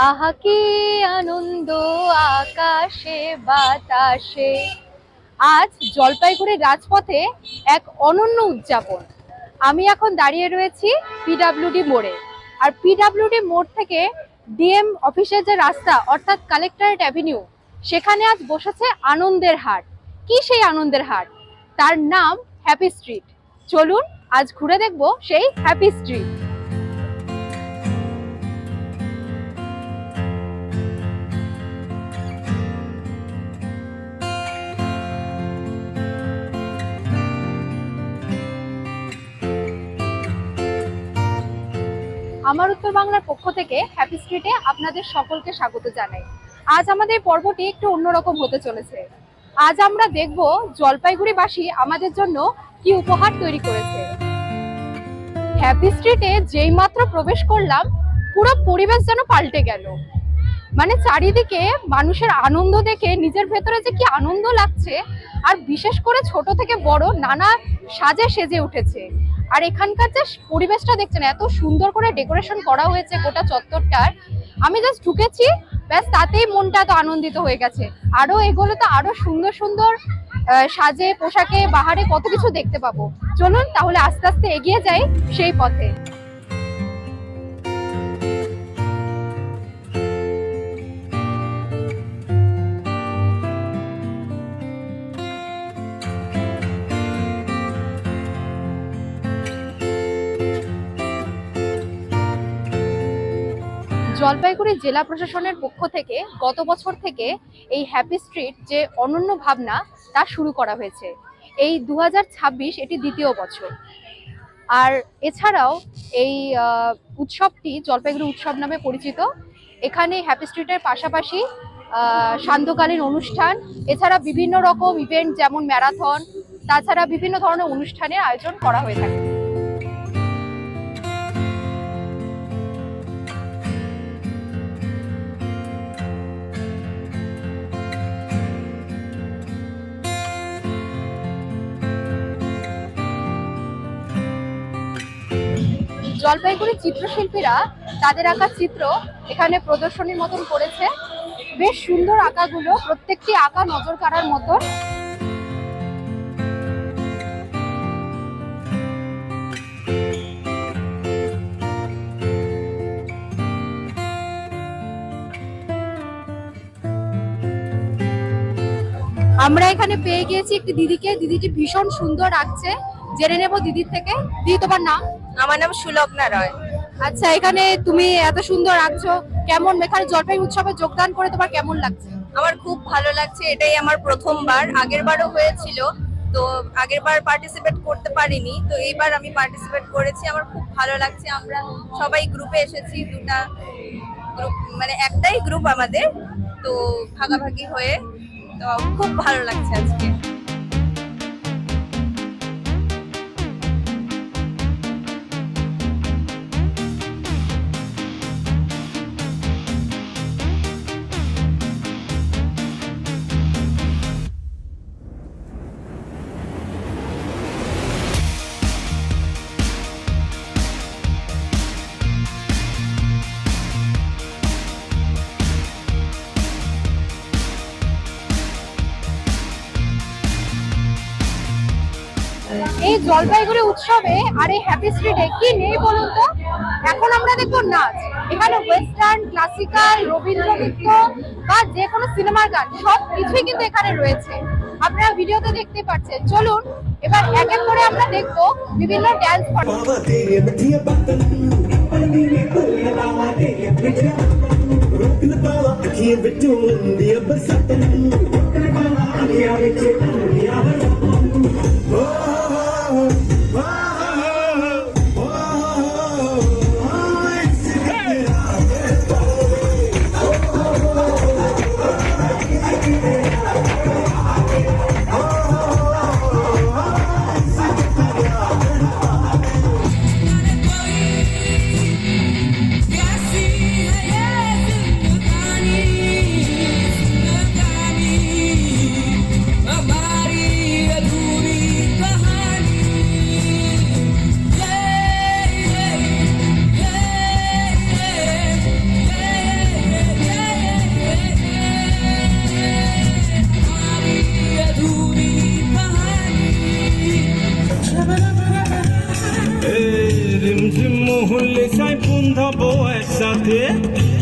আহা, কি আনন্দ আকাশে, বাতাসে। আজ জলপাইগুড়ির রাজপথে এক অনন্য উদযাপন। আমি এখন দাঁড়িয়ে রয়েছি পিডাব্লিউডি মোড়ে। আর পিডাব্লিউডি মোড় থেকে ডিএম অফিসের যে রাস্তা, অর্থাৎ কালেক্টরেট অ্যাভিনিউ, সেখানে আজ বসেছে আনন্দের হাট। কি সেই আনন্দের হাট? তার নাম হ্যাপি স্ট্রিট। চলুন, আজ ঘুরে দেখব সেই হ্যাপি স্ট্রিট। আমার উত্তর বাংলার পক্ষ থেকে হ্যাপি স্ট্রিটে আপনাদের সকলকে স্বাগত জানাই। আজ আমাদের পর্বটি একটু অন্যরকম হতে চলেছে। আজ আমরা দেখব জলপাইগুড়িবাসী আমাদের জন্য কি উপহার তৈরি করেছে। হ্যাপি স্ট্রিটে যেই মাত্র প্রবেশ করলাম, পুরো পরিবেশ যেন পাল্টে গেল। মানে চারিদিকে মানুষের আনন্দ দেখে নিজের ভেতরে যে কি আনন্দ লাগছে, আর বিশেষ করে ছোট থেকে বড় নানা সাজে সেজে উঠেছে। আর এখানকার যে পরিবেশটা দেখছেন, এত সুন্দর করে ডেকোরেশন করা হয়েছে গোটা চত্বরটার। আমি জাস্ট ঢুকেছি, ব্যাস তাতেই মনটা তো আনন্দিত হয়ে গেছে। আরও এগুলো তো আরও সুন্দর সুন্দর সাজে, পোশাকে, বাহারে কত কিছু দেখতে পাবো। চলুন তাহলে আস্তে আস্তে এগিয়ে যাই সেই পথে। জলপাইগুড়ি জেলা প্রশাসনের পক্ষ থেকে গত বছর থেকে এই হ্যাপি স্ট্রিট যে অনন্য ভাবনা, তা শুরু করা হয়েছে। এই দু হাজার ছাব্বিশ এটি দ্বিতীয় বছর। আর এছাড়াও এই উৎসবটি জলপাইগুড়ি উৎসব নামে পরিচিত। এখানে হ্যাপি স্ট্রিটের পাশাপাশি সান্ধ্যকালীন অনুষ্ঠান, এছাড়া বিভিন্ন রকম ইভেন্ট যেমন ম্যারাথন তাছাড়া বিভিন্ন ধরনের অনুষ্ঠানের আয়োজন করা হয়ে থাকে। জলপাইগুড়ি চিত্রশিল্পীরা তাদের আঁকা চিত্র এখানে প্রদর্শনীর মতন করেছে। বেশ সুন্দর আঁকাগুলো, প্রত্যেকটি আঁকা নজর কাড়ার মতন। আমরা এখানে পেয়ে গিয়েছি একটি দিদিকে। দিদিটি ভীষণ সুন্দর আঁকছে। জেনে নেব দিদির থেকে। দিদি, তোমার নাম? আমার নাম সুলগ্না রয় আচ্ছা এখানে তুমি এত সুন্দর আঁকছো। কেমন এখানে জলপাই উৎসবে যোগদান করে তোমার কেমন লাগছে? আমার খুব ভালো লাগছে, এটাই আমার প্রথমবার। আগের বারও হয়েছিল, তো আগের বার পার্টিসিপেট করতে পারিনি, তো এইবার আমি পার্টিসিপেট করেছি। আমার খুব ভালো লাগছে, আমরা সবাই গ্রুপে এসেছি, দুটা গ্রুপ মানে একটাই গ্রুপ আমাদের, তো ভাগাভাগি হয়ে, তো খুব ভালো লাগছে আজকে। জলপাইগুড়ি উৎসবে আর এই হ্যাপি স্ট্রিটে কি নেই বলুন তো? এখন আমরা দেখব নাচ। এখানে ওয়েস্টার্ন ক্লাসিক্যাল রবীন্দ্র নৃত্য বা যে কোনো সিনেমার গান, সব কিছুই কিন্তু এখানে রয়েছে। আপনারা ভিডিওতে দেখতে পাচ্ছেন। চলুন, এবার এক এক করে আমরা দেখব বিভিন্ন ড্যান্স ਬਾਵਾ home. চাই বন্ধাব একসাথে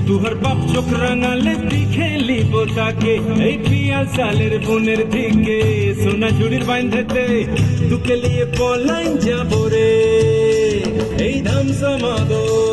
তুহার বাপ চোখ রাঙালে খেলিব তাকে। এই পিয়া সালের বোনের দিকে সোনা ঝুড়ির বাইন্ধেতে তুকে লিয়ে পলাইন যাব রে। এই ধাম সমাদল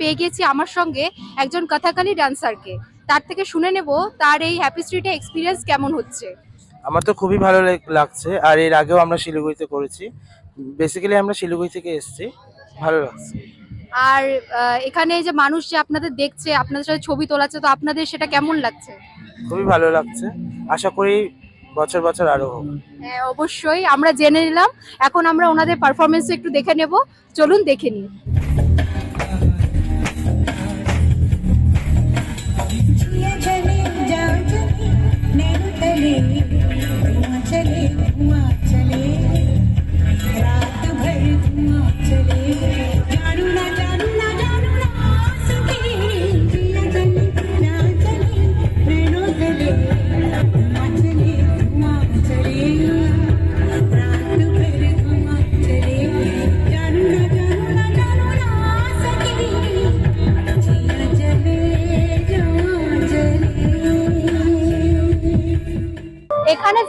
পেয়ে গেছি আমার সঙ্গে একজন কথাকালি ডান্সারকে। তার থেকে শুনে নেব তার এই হ্যাপি স্ট্রিটে এক্সপিরিয়েন্স কেমন হচ্ছে। আমার তো খুবই ভালো লাগ- লাগছে আর এর আগেও আমরা শিলিগুড়িতে করেছি। বেসিক্যালি আমরা শিলিগুড়ি থেকে এসেছি ভালো লাগছে। আর এখানে যে মানুষ যে আপনাদের দেখছে আপনাদের সাথে ছবি তোলাচ্ছে তো আপনাদের সেটা কেমন লাগছে? খুবই ভালো লাগছে। আশা করি বছর বছর আরও হোক। হ্যাঁ অবশ্যই। আমরা জেনে নিলাম। এখন আমরা ওনাদের পারফরমেন্স একটু দেখে নেব। চলুন দেখে নিই। Lady.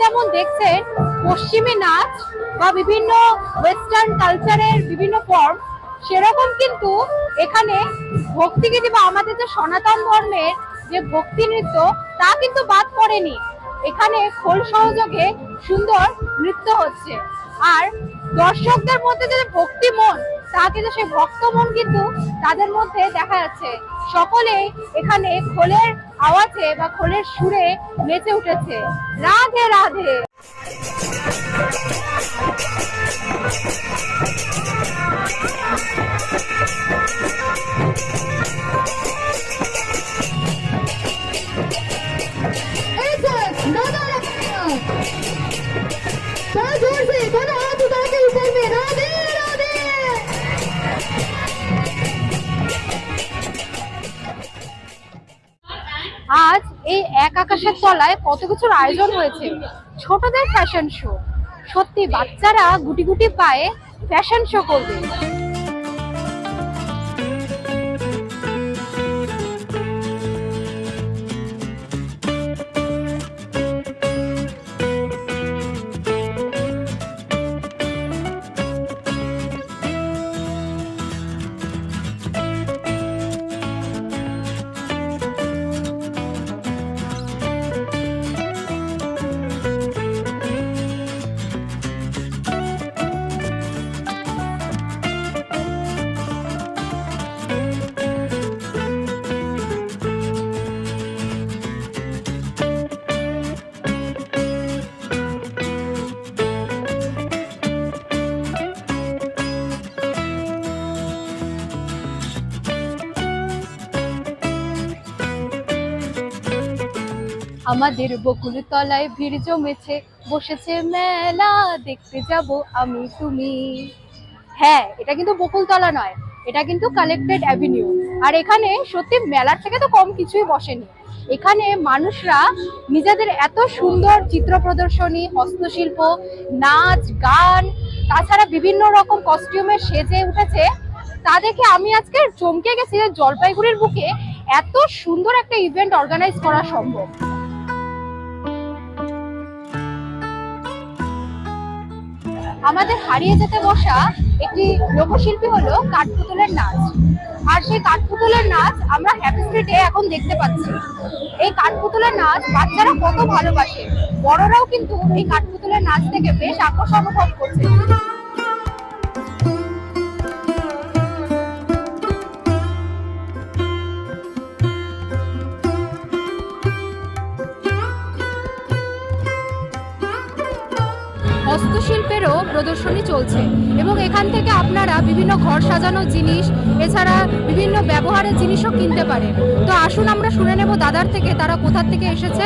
যেমন দেখছেন, পশ্চিমী নাচ বা বিভিন্ন ওয়েস্টার্ন কালচারের বিভিন্ন ফর্ম সেরকম কিন্তু এখানে ভক্তিগীতি বা আমাদের যে সনাতন ধর্মের যে ভক্তি নৃত্য, তা কিন্তু বাদ পড়েনি। এখানে খোল সহযোগে সুন্দর নৃত্য হচ্ছে। আর দর্শকদের মধ্যে যে ভক্তি মন তা কিন্তু সেই ভক্ত মন কিন্তু তাদের মধ্যে দেখা যাচ্ছে। সকলেই এখানে খোলের আওয়াজে বা খোলের সুরে মেচে উঠেছে। রাধে রাধে। जोर এক আকাশের তলায় কত কিছুর আয়োজন হয়েছে। ছোটদের ফ্যাশন শো সত্যি, বাচ্চারা গুটি গুটি পায়ে ফ্যাশন শো করবে। আমাদের বকুল তলায় ভিড় জমেছে, বসেছে মেলা, দেখতে যাব আমি তুমি। হ্যাঁ এটা কিন্তু বকুলতলা নয়, এটা কিন্তু কালেক্টেড অ্যাভিনিউ। আর এখানে সত্যি মেলার থেকে তো কম কিছুই বসেনি। এখানে মানুষরা নিজেদের এত সুন্দর চিত্র প্রদর্শনী, হস্তশিল্প, নাচ, গান, তাছাড়া বিভিন্ন রকম কস্টিউমে সেজে উঠেছে। তা দেখে আমি আজকে চমকে গেছি যে জলপাইগুড়ির বুকে এত সুন্দর একটা ইভেন্ট অর্গানাইজ করা সম্ভব। আমাদের হারিয়ে যেতে বসা একটি লোকশিল্পী হলো কাঠপুতুলের নাচ। আর সেই কাঠপুতুলের নাচ আমরা হ্যাপি স্ট্রিটে এখন দেখতে পাচ্ছি। এই কাঠপুতুলের নাচ বাচ্চারা কত ভালোবাসে। বড়রাও কিন্তু এই কাঠপুতুলের নাচ থেকে বেশ আকর্ষণ অনুভব করছে। প্রদর্শনী চলছে। এবং এখান থেকে আপনারা বিভিন্ন ঘর সাজানোর জিনিস এছাড়া বিভিন্ন ব্যবহারের জিনিসও কিনতে পারেন। তো আসুন আমরা শুনে নেব দাদার থেকে তারা কোথার থেকে এসেছে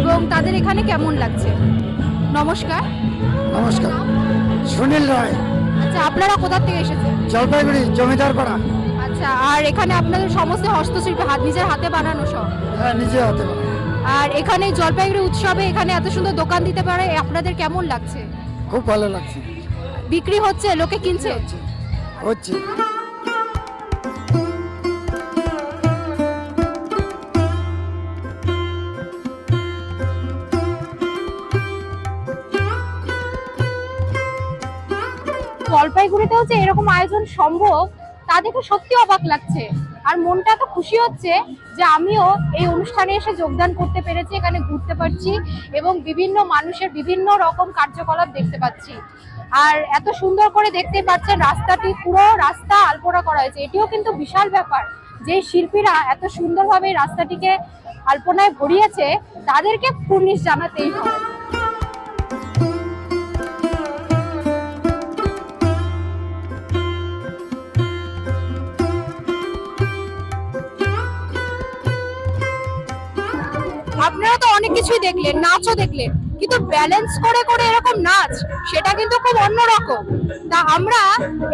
এবং তাদের এখানে কেমন লাগছে। নমস্কার। নমস্কার। সুনীল রায়। আচ্ছা আপনারা কোথা থেকে এসেছেন? জলপাইগুড়ি জমিদার পাড়া। আচ্ছা আর এখানে আপনাদের সমস্ত হস্তশিল্প হাত নিজের হাতে বানানো সব? হ্যাঁ নিজে হতে আর এখানে জলপাইগুড়ি উৎসবে এখানে এত সুন্দর দোকান দিতে পারে আপনাদের কেমন লাগছে? খুব ভালো লাগছে। বিক্রি হচ্ছে লোকে কিনছে? হচ্ছে। জলপাইগুড়িতেও যে এরকম আয়োজন সম্ভব তা দেখে সত্যি অবাক লাগছে। আর মনটা তো খুশি হচ্ছে যে আমিও এই অনুষ্ঠানে এসে যোগদান করতে পেরেছি, এখানে ঘুরতে পারছি এবং বিভিন্ন মানুষের বিভিন্ন রকম কার্যকলাপ দেখতে পাচ্ছি। আর এত সুন্দর করে দেখতে পাচ্ছেন রাস্তাটি, পুরো রাস্তা আলপনা করা হয়েছে। এটিও কিন্তু বিশাল ব্যাপার। যে শিল্পীরা এত সুন্দরভাবে রাস্তাটিকে আলপনায় ভরিয়েছে, তাদেরকে কুর্নিশ জানাতেই হয়। অনেক কিছুই দেখলেন নাচও দেখলেন কিন্তু ব্যালেন্স করে করে এরকম নাচ সেটা কিন্তু খুব অন্যরকম। তা আমরা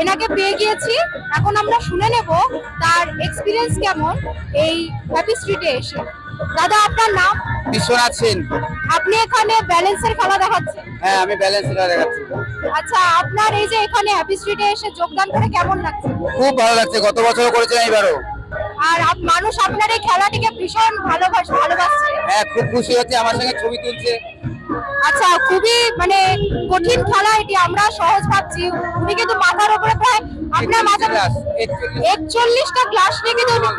এনাকে পেয়ে গিয়েছি। এখন আমরা শুনে নেব তার এক্সপিরিয়েন্স কেমন এই হ্যাপি স্ট্রিটে এসে। দাদা আপনার নাম? বিশ্বনাথ সেন। আপনি এখানে ব্যালেন্সের খেলা দেখাচ্ছেন? হ্যাঁ আমি ব্যালেন্স দেখাচ্ছি। আচ্ছা আপনার এই যে এখানে হ্যাপি স্ট্রিটে এসে যোগদান করে কেমন লাগছে? খুব ভালো লাগছে। গত বছরও করেছিলাম এবারও আর মানুষ আপনার এই খেলাটিকে ভীষণ ভালোবাস ভালোবাসছে। হ্যাঁ খুব খুশি হচ্ছে আমার সঙ্গে ছবি তুলছে। আচ্ছা খুবই মানে কঠিন খেলা এটি আমরা সহজ ভাবছি। উনি কিন্তু মাথার উপরে প্রায় আপনার 41 একচল্লিশটা গ্লাস নিয়ে কিন্তু আছে।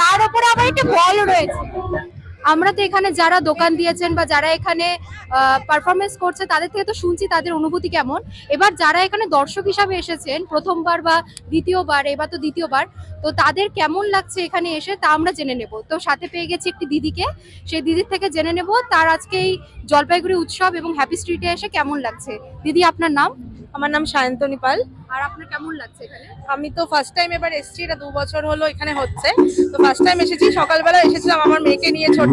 তার উপরে আবার একটা বল রয়েছে। আমরা তো এখানে যারা দোকান দিয়েছেন বা যারা এখানে পারফরমেন্স করছে, তাদের থেকে তো শুনছি তাদের অনুভূতি কেমন। এবার যারা এখানে দর্শক হিসাবে এসেছেন, প্রথমবার বা দ্বিতীয়বার, এবার তো দ্বিতীয়বার, তো তাদের কেমন লাগছে এখানে এসে তা আমরা জেনে নেব। তো সাথে পেয়ে গেছি একটি দিদিকে। সেই দিদির থেকে জেনে নেব তার আজকে এই জলপাইগুড়ি উৎসব এবং হ্যাপি স্ট্রিটে এসে কেমন লাগছে। দিদি, আপনার নাম? আমার নাম সায়ন্তনী পাল। আর আপনার কেমন লাগছে এখানে? আমি তো ফার্স্ট টাইম এবার এসেছি এটা দু বছর হলো এখানে হচ্ছে। তো ফার্স্ট টাইম এসেছি সকালবেলা এসেছিলাম আমার মেয়েকে নিয়ে ছোট।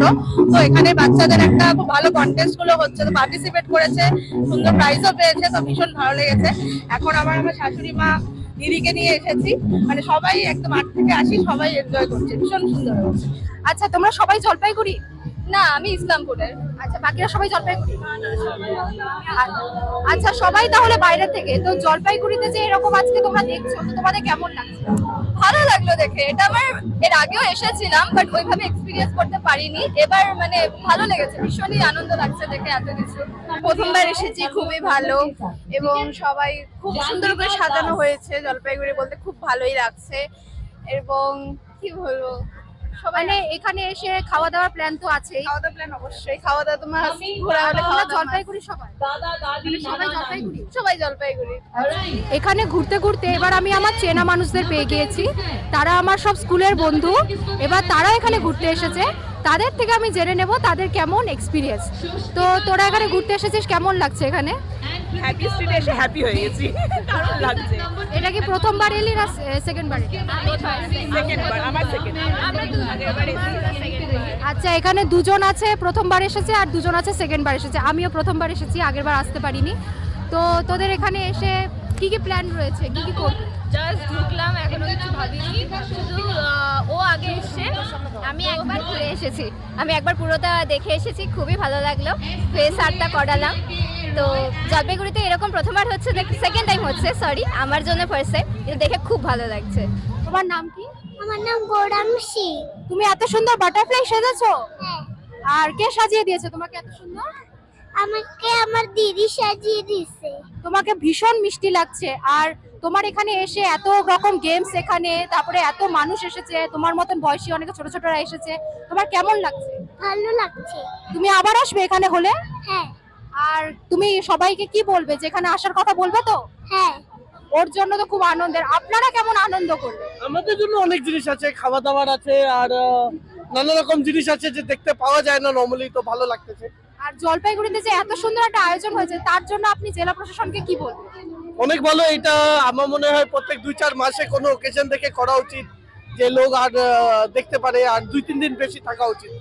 তো এখানে বাচ্চাদের একটা খুব ভালো কন্টেস্টগুলো হচ্ছে তো পার্টিসিপেট করেছে সুন্দর প্রাইজও পেয়েছে তো ভীষণ ভালো লেগেছে। এখন আবার আমার শাশুড়ি মা দিদিকে নিয়ে এসেছি। মানে সবাই একদম মাঠ থেকে আসি সবাই এনজয় করছে ভীষণ সুন্দর আচ্ছা তোমরা সবাই জলপাইগুড়ি? না, আমি ইসলামপুরের। আচ্ছা বাকিরা সবাই জলপাইগুড়ি? আচ্ছা সবাই তাহলে বাইরে থেকে। তো জলপাইগুড়িতে যে এরকম আজকে তোমরা দেখছ, তো তোমাদের কেমন লাগছে? ভালো লাগল দেখে। এটা আমার, এর আগেও এসেছিলাম বাট ওইভাবে এক্সপিরিয়েন্স করতে পারিনি। এবার মানে ভালো লেগেছে, ভীষণই আনন্দ লাগছে দেখে এত কিছু। প্রথমবার এসেছি, খুবই ভালো। এবং সবাই খুব সুন্দর করে সাজানো হয়েছে জলপাইগুড়ি বলতে, খুব ভালোই লাগছে। এবং কি বলব? মানে এখানে এসে খাওয়া দাওয়ার প্ল্যান তো আছেই। খাওয়া দাওয়া প্ল্যান অবশ্যই খাওয়া দাওয়া তোমার ঘোরা হলে খাওয়া জলপাইগুড়ি সবাই। মানে সবাই জলপাইগুড়ি। সবাই জলপাইগুড়ি। এখানে ঘুরতে ঘুরতে এবার আমি আমার চেনা মানুষদের পেয়ে গিয়েছি। তারা আমার সব স্কুলের বন্ধু। এবার তারা এখানে ঘুরতে এসেছে। তাদের থেকে আমি জেনে নেব তাদের কেমন এক্সপিরিয়েন্স তো তোরা এখানে ঘুরতে এসেছিস কেমন লাগছে এখানে? হ্যাপি স্ট্রিটে এসে হ্যাপি হয়ে গেছি। দারুণ লাগছে। এটা কি প্রথমবার এলি না সেকেন্ড বার সেকেন্ড বার আমার সেকেন্ড আচ্ছা এখানে দুজন আছে প্রথমবার এসেছে আর দুজন আছে সেকেন্ড বার এসেছে। আমিও প্রথমবার এসেছি আগের বার আসতে পারিনি। তো তোদের এখানে এসে কি কি প্ল্যান রয়েছে? কি কি করবি? জাস্ট ঢুকলাম এখনও কিছু ভাবিনি। শুধু ও আগে এসছে। আমি একবার ঘুরে এসেছি। আমি একবার পুরোটা দেখে এসেছি খুবই ভালো লাগল। ফেস আর্টটা করালাম। তো জলপাইগুড়িতে এরকম প্রথমবার হচ্ছে সেকেন্ড টাইম হচ্ছে সরি আমার জন্য ফার্স্ট টাইম কিন্তু দেখে খুব ভালো লাগছে। তোমার নাম কি? আমার নাম গৌরামশি তুমি এত সুন্দর বাটারফ্লাই সেজেছো? হ্যাঁ। আর কে সাজিয়ে দিয়েছে? তোমাকে এত সুন্দর? আমাকে আমার দিদি সাজিয়ে দিছে। তোমাকে ভীষণ মিষ্টি লাগছে। আর তোমার এখানে এসে এত রকম গেমস এখানে তারপরে এত মানুষ এসেছে তোমার মতন বয়সী অনেক ছোট ছোটরা এসেছে তোমার কেমন লাগছে? ভালো লাগছে। তুমি আবার আসবে এখানে হলে? হ্যাঁ। আর তুমি সবাইকে কি বলবে? যেখানে আসার কথা বলবে তো? হ্যাঁ। ওর জন্য তো খুব আনন্দের। আপনারা কেমন আনন্দ করবে আমাদের জন্য অনেক জিনিস আছে খাওয়া দাওয়ার আছে আর নানা রকম জিনিস আছে যে দেখতে পাওয়া যায় না নর্মালি তো ভালো লাগতেছে। আর জলপাইগুড়িতে যে এত সুন্দর একটা আয়োজন হয়েছে তার জন্য আপনি জেলা প্রশাসনকে কি বলবেন? অনেক ভালো এটা আমার মনে হয় প্রত্যেক দুই চার মাসে কোনো ওকেশন দেখে করা উচিত যে লোক আর দেখতে পারে আর দুই তিন দিন বেশি থাকা উচিত।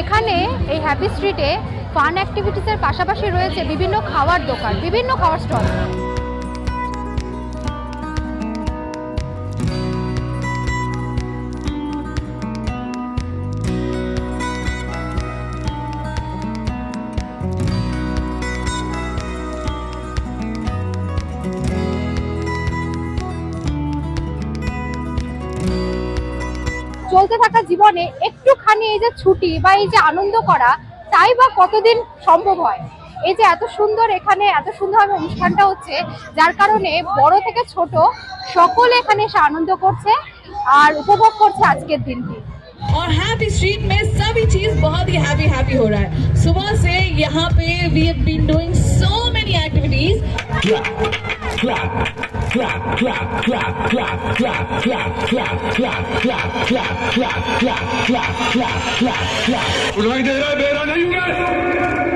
এখানে এই হ্যাপি স্ট্রিটে ফান অ্যাক্টিভিটিসের পাশাপাশি রয়েছে বিভিন্ন খাওয়ার দোকান বিভিন্ন খাওয়ার স্টল। চলতে থাকা জীবনে একটুখানি এই যে ছুটি বা এই যে আনন্দ করা তাই বা কতদিন সম্ভব হয় এই যে এত সুন্দর এখানে এত সুন্দরভাবে অনুষ্ঠানটা হচ্ছে যার কারণে বড় থেকে ছোট সকলে এখানে এসে আনন্দ করছে আর উপভোগ করছে আজকের দিনটি और हैप्पी स्ट्रीट में सभी चीज बहुत ही हैप्पी हैप्पी हो रहा है सुबह से यहाँ पे we have been doing so activities. Clap, clap, clap, clap, clap, clap, clap, clap, clap, clap, clap, clap, clap, clap, clap, clap, clap, clap. We're going to do that, man. I know you guys.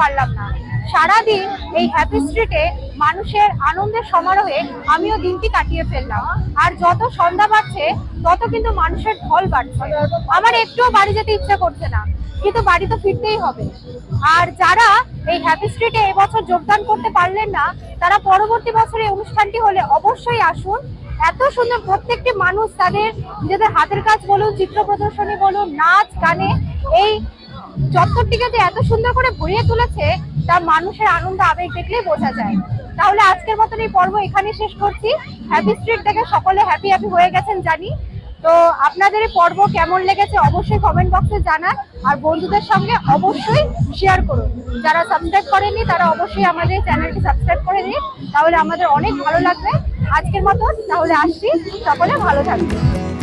পারলাম না। সারাদিন এই happy স্ট্রিটে মানুষের আনন্দের সমারোহে আমিও দিনটি কাটিয়ে ফেললাম। আর যত সন্ধ্যা বাড়ছে, তত কিন্তু মানুষের ঢল বাড়ছে। আমার একটুও বাড়ি যেতে ইচ্ছে করছে না, কিন্তু বাড়ি তো ফিরতেই হবে। আর যারা এই হ্যাপি স্ট্রিটে এবছর যোগদান করতে পারলেন না, তারা পরবর্তী বছর এই অনুষ্ঠানটি হলে অবশ্যই আসুন। এত সুন্দর প্রত্যেকটি মানুষ তাদের নিজেদের হাতের কাজ বলুন, চিত্র প্রদর্শনী বলুন, নাচ, গানে এই চত্বরটিকে যে এত সুন্দর করে ভরিয়ে তুলেছে তা মানুষের আনন্দ, আবেগ দেখলেই বোঝা যায়। তাহলে আজকের মতন এই পর্ব এখানেই শেষ করছি। হ্যাপি স্ট্রিট দেখে সকলে হ্যাপি হ্যাপি হয়ে গেছেন জানি। তো আপনাদের এই পর্ব কেমন লেগেছে অবশ্যই কমেন্ট বক্সে জানান। আর বন্ধুদের সঙ্গে অবশ্যই শেয়ার করুন। যারা সাবস্ক্রাইব করেনি তারা অবশ্যই আমাদের চ্যানেলটি সাবস্ক্রাইব করে দিন তাহলে আমাদের অনেক ভালো লাগবে। আজকের মতন তাহলে আসছি। সকলে ভালো থাকবেন।